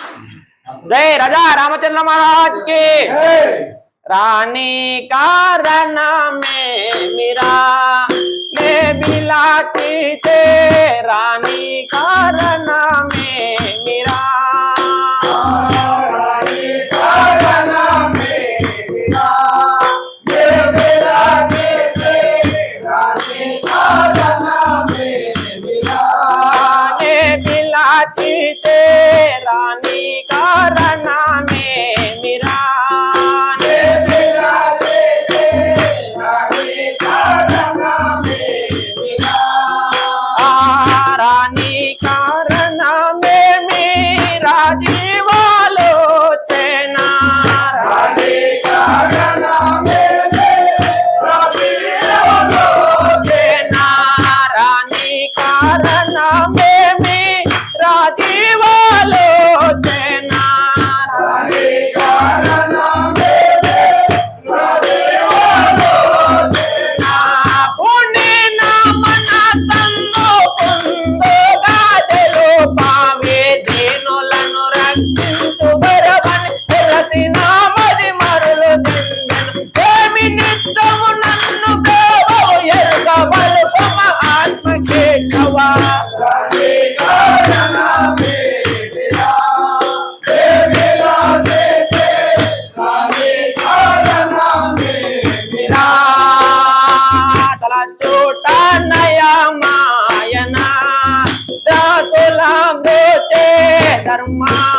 जय राजा रामचंद्र महाराज के। रानी का रन में मीरा ले बिला रानी का रन में मीरा Yeah. సుభరవన్ ఎలసి నామది మరులు ఏమి నిత్యము నన్ను గోవు ఎరుక బలుపమ ఆత్మ కేశవా ధర్మా.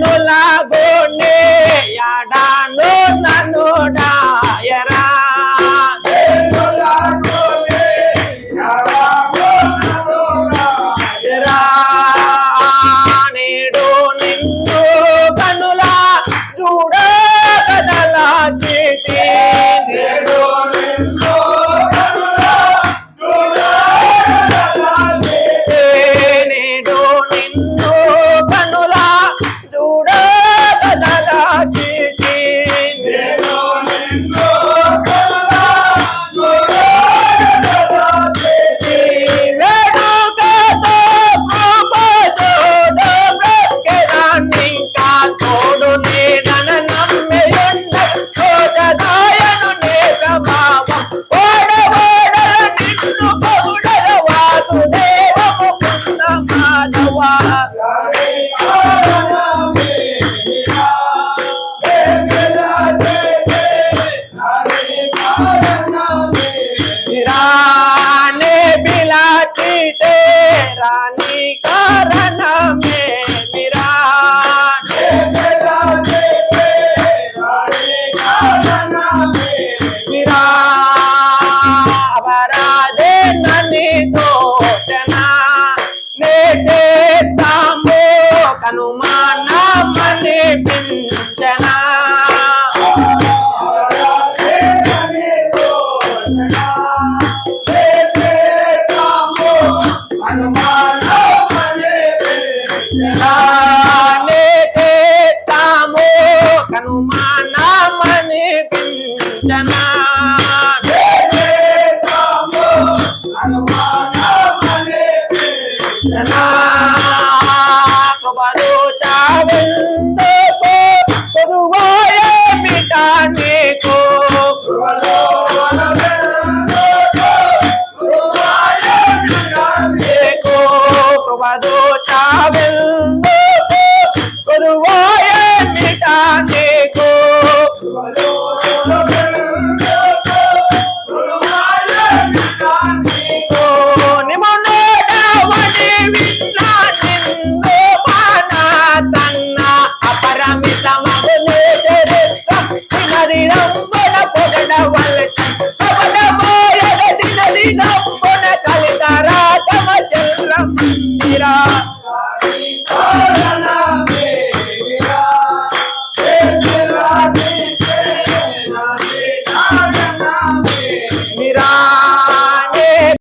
no la go ne ya da no హనుమాన అనుమానమని పించనా Clarita.